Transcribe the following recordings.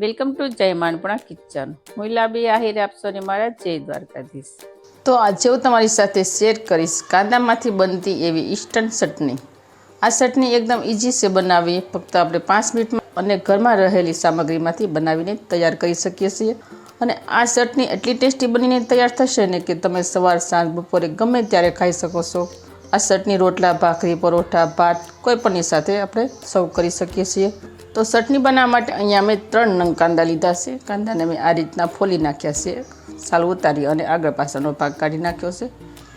Welcome to જય માનપણા kitchen હું લાબી આહિર આપશો ને મારા જય દ્વારકાધીશ. તો આજે હું તમારી સાથે શેર કરીશ, કાંદામાંથી બનતી એવી ઇન્સ્ટન્ટ ચટણી. આ ચટણી એકદમ ઇઝી છે બનાવવી. ફક્ત આપણે પાંચ મિનિટમાં અને ઘરમાં રહેલી સામગ્રીમાંથી બનાવીને તૈયાર કરી શકીએ છીએ. અને આ ચટણી એટલી ટેસ્ટી બનીને તૈયાર થશે ને કે તમે સવાર, સાંજ, બપોરે ગમે ત્યારે ખાઈ શકો છો. આ ચટણી રોટલા, ભાખરી, પરોઠા, ભાત, કોઈ પણની સાથે આપણે સર્વ કરી શકીએ છીએ. તો ચટણી બનાવવા માટે અહીંયા અમે ત્રણ નંગ કાંદા લીધા છે. કાંદાને મેં આ રીતના ફોલી નાખ્યા છે. સાલ ઉતારી અને આગળ પાછળનો ભાગ કાઢી નાખ્યો છે.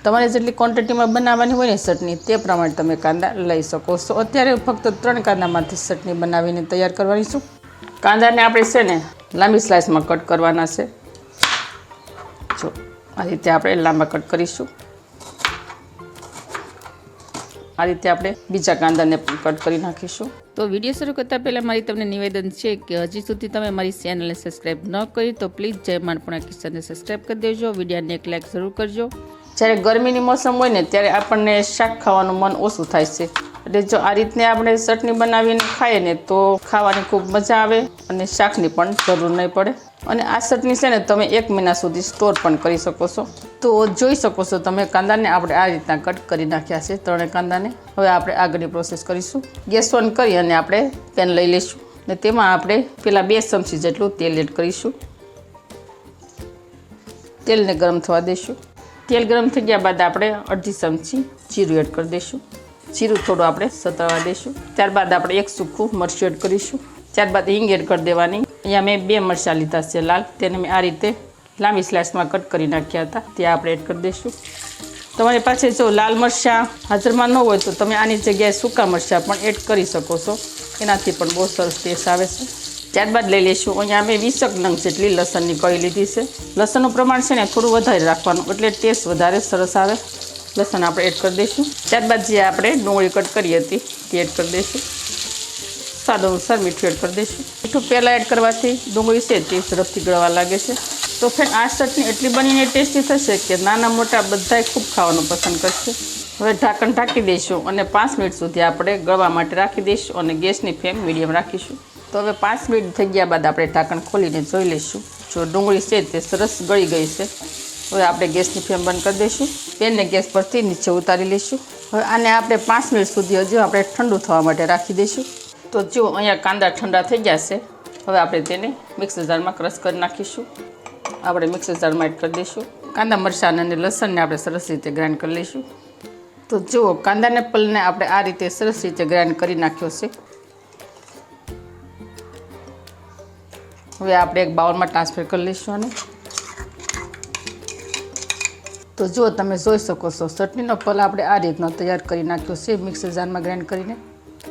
તમારે જેટલી ક્વોન્ટિટીમાં બનાવવાની હોય ને ચટણી, તે પ્રમાણે તમે કાંદા લઈ શકો છો. અત્યારે ફક્ત ત્રણ કાંદામાંથી ચટણી બનાવીને તૈયાર કરવાની છું. કાંદાને આપણે છે ને લાંબી સ્લાઇસમાં કટ કરવાના છે. જો, આ રીતે આપણે લાંબા કટ કરીશું. આ રીતે આપણે બીજા કાંદાને પણ કટ કરી નાખીશું. તો વીડિયો શરૂ કરતાં પહેલાં મારી તમને નિવેદન છે કે હજી સુધી તમે મારી ચેનલને સબસ્ક્રાઈબ ન કરી તો પ્લીઝ જય માણપણા કિશનને સબસ્ક્રાઈબ કરી દેજો. વિડીયાને એક લાઈક જરૂર કરજો. જ્યારે ગરમીની મોસમ હોય ને ત્યારે આપણને શાક ખાવાનું મન ઓછું થાય છે. એટલે જો આ રીતને આપણે ચટણી બનાવીને ખાઈએ ને તો ખાવાની ખૂબ મજા આવે અને શાકની પણ જરૂર નહીં પડે. અને આ ચટણી છે ને તમે એક મહિના સુધી સ્ટોર પણ કરી શકો છો. તો જોઈ શકો છો તમે કાંદાને આપણે આ રીતના કટ કરી નાખ્યા છે ત્રણેય કાંદાને. હવે આપણે આગળની પ્રોસેસ કરીશું. ગેસ ઓન કરી અને આપણે પેન લઈ લઈશું. ને તેમાં આપણે પેલા બે ચમચી જેટલું તેલ એડ કરીશું. તેલને ગરમ થવા દઈશું તેલ ગરમ થઈ ગયા બાદ આપણે અડધી ચમચી જીરું એડ કરી દઈશું જીરું થોડું આપણે સતળવા દઈશું ત્યારબાદ આપણે એક સૂકું મરચું એડ કરીશું. ત્યારબાદ હિંગ એડ કરી દેવાની. અહીંયા મેં બે મરચાં લીધા છે લાલ. તેને મેં આ રીતે લાંબી સ્લાઇસમાં કટ કરી નાખ્યા હતા. તે આપણે એડ કરી દઈશું. તમારી પાસે જો લાલ મરચાં હાજરમાં ન હોય તો તમે આની જગ્યાએ સૂકા મરચાં પણ એડ કરી શકો છો. એનાથી પણ બહુ સરસ ટેસ્ટ આવે છે. ત્યારબાદ લઈ લઈશું. અહીંયા અમે વીસક નંગ જેટલી લસણની કળી લીધી છે. લસણનું પ્રમાણ છે ને થોડું વધારે રાખવાનું, એટલે ટેસ્ટ વધારે સરસ આવે. લસણ આપણે એડ કરી દઈશું. ત્યારબાદ જે આપણે ડુંગળી કટ કરી હતી, તે એડ કરી દઈશું. સ્વાદ અનુસાર મીઠું એડ કરી દઈશું. મીઠું પહેલાં એડ કરવાથી ડુંગળી છે તે ઝડપથી ગળવા લાગે છે. તો ફ્રેન્ડ આ ચટણી એટલી બનીને ટેસ્ટી થશે કે નાના મોટા બધાય ખૂબ ખાવાનું પસંદ કરશે. હવે ઢાંકણ ઢાંકી દઈશું અને પાંચ મિનિટ સુધી આપણે ગળવા માટે રાખી દઈશું અને ગેસની ફ્લેમ મીડિયમ રાખીશું. તો હવે પાંચ મિનિટ થઈ ગયા બાદ આપણે ઢાંકણ ખોલીને જોઈ લઈશું. જો ડુંગળી છે તે સરસ ગળી ગઈ છે. હવે આપણે ગેસની ફ્લેમ બંધ કરી દઈશું. પેનને ગેસ પરથી નીચે ઉતારી લઈશું. હવે આને આપણે પાંચ મિનિટ સુધી હજુ આપણે ઠંડુ થવા માટે રાખી દઈશું. તો જો અહીંયા કાંદા ઠંડા થઈ ગયા છે, હવે આપણે તેને મિક્સર જારમાં ક્રશ કરી નાખીશું. આપણે મિક્સર જારમાં એડ કરી દઈશું. કાંદા, મરચાં અને લસણને આપણે સરસ રીતે ગ્રાઇન્ડ કરી લઈશું. તો જુઓ, કાંદાને પલને આપણે આ રીતે સરસ રીતે ગ્રાઇન્ડ કરી નાખ્યો છે. હવે આપણે એક બાઉલમાં ટ્રાન્સફર કરી લઈશું અને તો જો તમે જોઈ શકો છો, ચટણીનો પલ આપણે આ રીતનો તૈયાર કરી નાખ્યો છે, મિક્સર જારમાં ગ્રાઇન્ડ કરીને.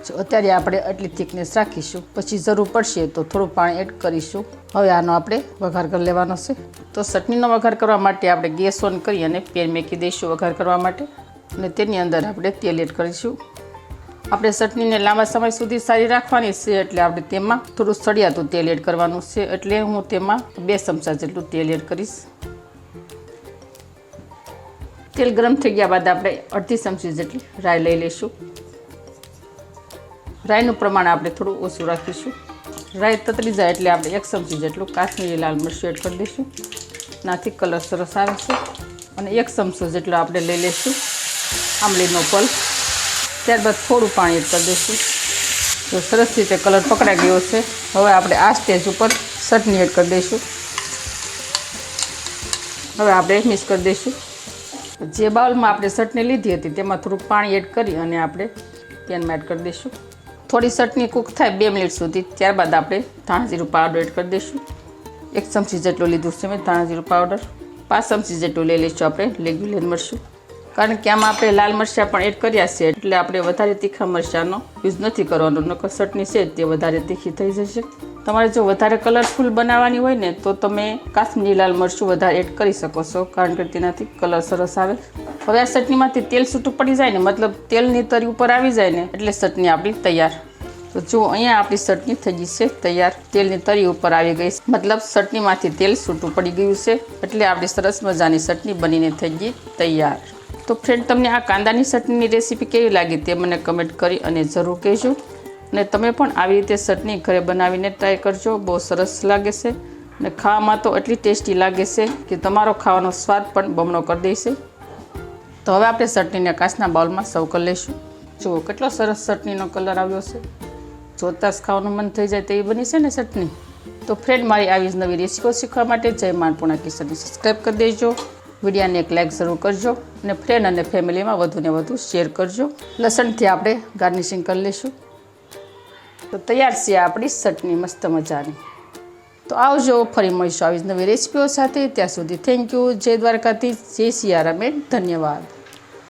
જો અત્યારે આપણે આટલી થિકનેસ રાખીશું. પછી જરૂર પડશે તો થોડું પાણી એડ કરીશું. હવે આનો આપણે વઘાર કરી લેવાનો છે. તો ચટણીનો વઘાર કરવા માટે આપણે ગેસ ઓન કરી અને પેન મેકી દઈશું વઘાર કરવા માટે. અને તેની અંદર આપણે તેલ એડ કરીશું. આપણે ચટણીને લાંબા સમય સુધી સારી રાખવાની છે એટલે આપણે તેમાં થોડું સળિયાતું તેલ એડ કરવાનું છે. એટલે હું તેમાં બે ચમચા જેટલું તેલ એડ કરીશ. તેલ ગરમ થઈ ગયા બાદ આપણે અડધી ચમચી જેટલી રાઈ લઈ લઈશું. રાઈનું પ્રમાણ આપણે થોડું ઓછું રાખીશું. રાઈ તતરી જાય એટલે આપણે એક ચમચી જેટલું કાશ્મીરી લાલ મરચું એડ કરી દઈશું. નાથી કલર સરસ આવે છે. અને એક ચમચો જેટલો આપણે લઈ લઈશું આંબલીનો પલ્પ ત્યારબાદ થોડું પાણી એડ કરી દઈશું. તો સરસ રીતે કલર પકડાઈ ગયો છે. હવે આપણે આ સ્ટેજ ઉપર ચટણી એડ કરી દઈશું. હવે આપણે મિક્સ કરી દઈશું. જે બાઉલમાં આપણે ચટણી લીધી હતી તેમાં થોડુંક પાણી એડ કરી અને આપણે પેનમાં એડ કરી દઈશું. થોડી ચટણી કૂક થાય બે મિનિટ સુધી. ત્યારબાદ આપણે ધાણાજીરું પાવડર એડ કરી દઈશું. એક ચમચી જેટલું લીધું છે મેં ધાણાજીરું પાવડર પાંચ ચમચી જેટલું લઈ લઈશું આપણે રેગ્યુલર મરચું. કારણ કે આમાં આપણે લાલ મરચાં પણ એડ કર્યા છે, એટલે આપણે વધારે તીખા મરચાંનો યુઝ નથી કરવાનો. નકર ચટણી છે તે વધારે તીખી થઈ જશે. તમારે જો વધારે કલરફુલ બનાવવાની હોય ને, તો તમે કાશ્મીરી લાલ મરચું વધારે એડ કરી શકો છો, કારણ કે તેનાથી કલર સરસ આવે. હવે આ ચટણીમાંથી તેલ છૂટું પડી જાય ને, મતલબ તેલની તરી ઉપર આવી જાય ને, એટલે ચટણી આપણી તૈયાર. તો જો અહીંયા આપણી ચટણી થઈ ગઈ છે, તૈયાર. તેલની તરી ઉપર આવી ગઈ મતલબ ચટણીમાંથી તેલ છૂટું પડી ગયું છે, એટલે આપણી સરસ મજાની ચટણી બનીને થઈ ગઈ તૈયાર. તો ફ્રેન્ડ તમને આ કાંદાની ચટણીની રેસીપી કેવી લાગી તે મને કમેન્ટ કરી અને જરૂર કહેજો. ને તમે પણ આવી રીતે ચટણી ઘરે બનાવીને ટ્રાય કરજો, બહુ સરસ લાગે છે. ને ખાવામાં તો એટલી ટેસ્ટી લાગે છે કે તમારો ખાવાનો સ્વાદ પણ બમણો કરી દેશે તો હવે આપણે ચટણીને કાચના બાઉલમાં સર્વ કરી લઈશું. જુઓ કેટલો સરસ ચટણીનો કલર આવ્યો છે. જોતાં ખાવાનું મન થઈ જાય તેવી બની છે ને ચટણી. તો ફ્રેન્ડ મારી આવી જ નવી રેસીપીઓ શીખવા માટે જય માનપુણા કિશનને સબસ્ક્રાઈબ કરી દેજો. વિડીયાને એક લાઇક જરૂર કરજો અને ફ્રેન્ડ અને ફેમિલીમાં વધુને વધુ શેર કરજો. લસણથી આપણે ગાર્નિશિંગ કરી લઈશું. તો તૈયાર છે આપણી ચટણી મસ્ત મજાની. તો આવજો, ફરી મળીશું આવી જ નવી રેસીપીઓ સાથે. ત્યાં સુધી થેન્ક યુ જય દ્વારકાથી જય સિયારામ. ધન્યવાદ.